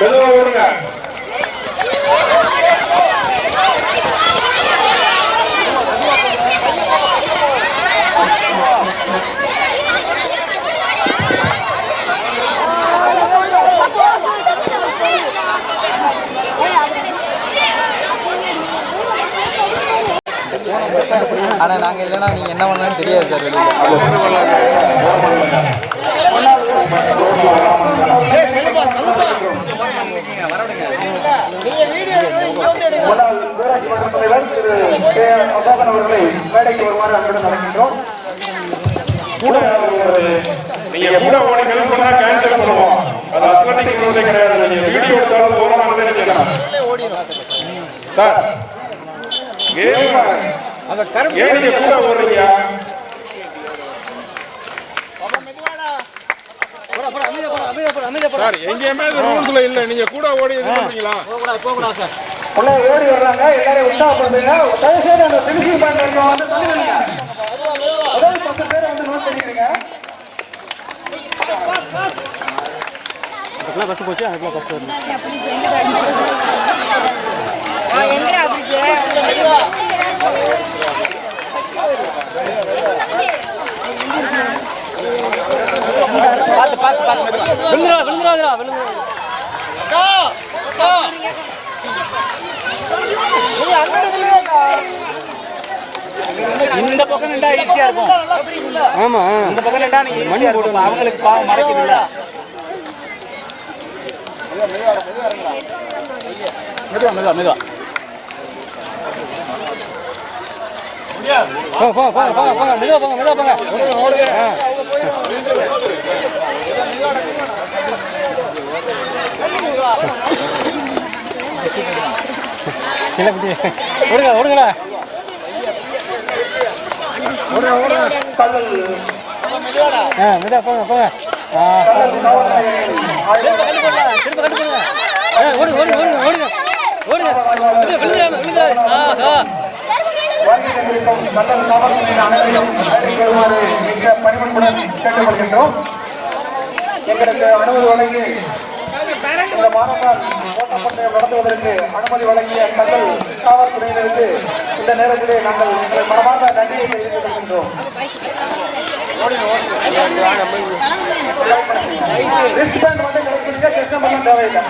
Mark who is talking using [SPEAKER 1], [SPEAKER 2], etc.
[SPEAKER 1] மெதுவா ஓடுங்க
[SPEAKER 2] ஆனா நாங்க இல்லைன்னா நீங்க என்ன பண்ணலாம்னு தெரியாது சார் வெளியில.
[SPEAKER 1] முன்னாள் ஊராட்சி மன்ற தலைவர் திரு கே ஆர் அசோகன் அவர்களை மேடைக்கு வருமாறு அன்புடன் நடக்கின்றோம் கூட நீங்க கூட ஓடி ஹெல்ப் பண்ணா கேன்சல் பண்ணுவோம். அது அத்லட்டிக் ரோடே கிடையாது. நீங்க வீடியோ எடுத்தாலும் ஓரமானதே நினைக்கலாம் சார் கேம் ஏன் நீங்க கூட ஓடுறீங்க சார் எங்கேயுமே ரூல்ஸ்ல இல்ல. நீங்க கூட ஓடி இது பண்றீங்களா? உள்ள ஓடி வர்றாங்க. எல்லாரையும் உற்சாகப்படுத்துங்க. தயவு செய்து அந்த பினிஷிங் பாயிண்ட் வரைக்கும் வந்து தள்ளி நில்லுங்க. அதாவது பத்து பேரை வந்து நோட் பண்ணிக்கிறீங்க
[SPEAKER 3] இந்த பக்கம் நின்றா ஈஸியா இருக்கும். ஆமா. இந்த பக்கம் நின்றா நீங்க ஈஸியா இருக்கும். அவங்களுக்கு பாவம் மறைக்குது இல்ல. மெதுவா மெதுவா மெதுவா போங்க போங்க போங்க போங்க போங்க மெதுவா போங்க மெதுவா போங்க. ஆ. சின்ன குட்டி. ஓடுங்க ஓடுங்களா போங்க போங்க ஆ திரும்ப கட்டு போடுங்க ஆ. ஓடுங்க ஓடுங்க ஓடுங்க ஓடுங்க. ஓடுங்க. விழுந்து விழுந்துடாம விழுந்துடாது. ஆஹா
[SPEAKER 1] வருகிறவர்களுக்கும் கட்டண காவல்துறையின் அனைவரையும் மேடைக்கு வருமாறு மிக பணிபுடன் கேட்டுக்கொள்கின்றோம் எங்களுக்கு அனுமதி வழங்கி இந்த மாணவர்கள் ஓட்டப்பந்தயம் நடத்துவதற்கு அனுமதி வழங்கிய தங்கள் காவல்துறையினருக்கு இந்த நேரத்திலே நாங்கள் எங்கள் மனமார்ந்த நன்றியை ரிஸ்க் பேண்ட் மட்டும் பண்ண தேவையில்லை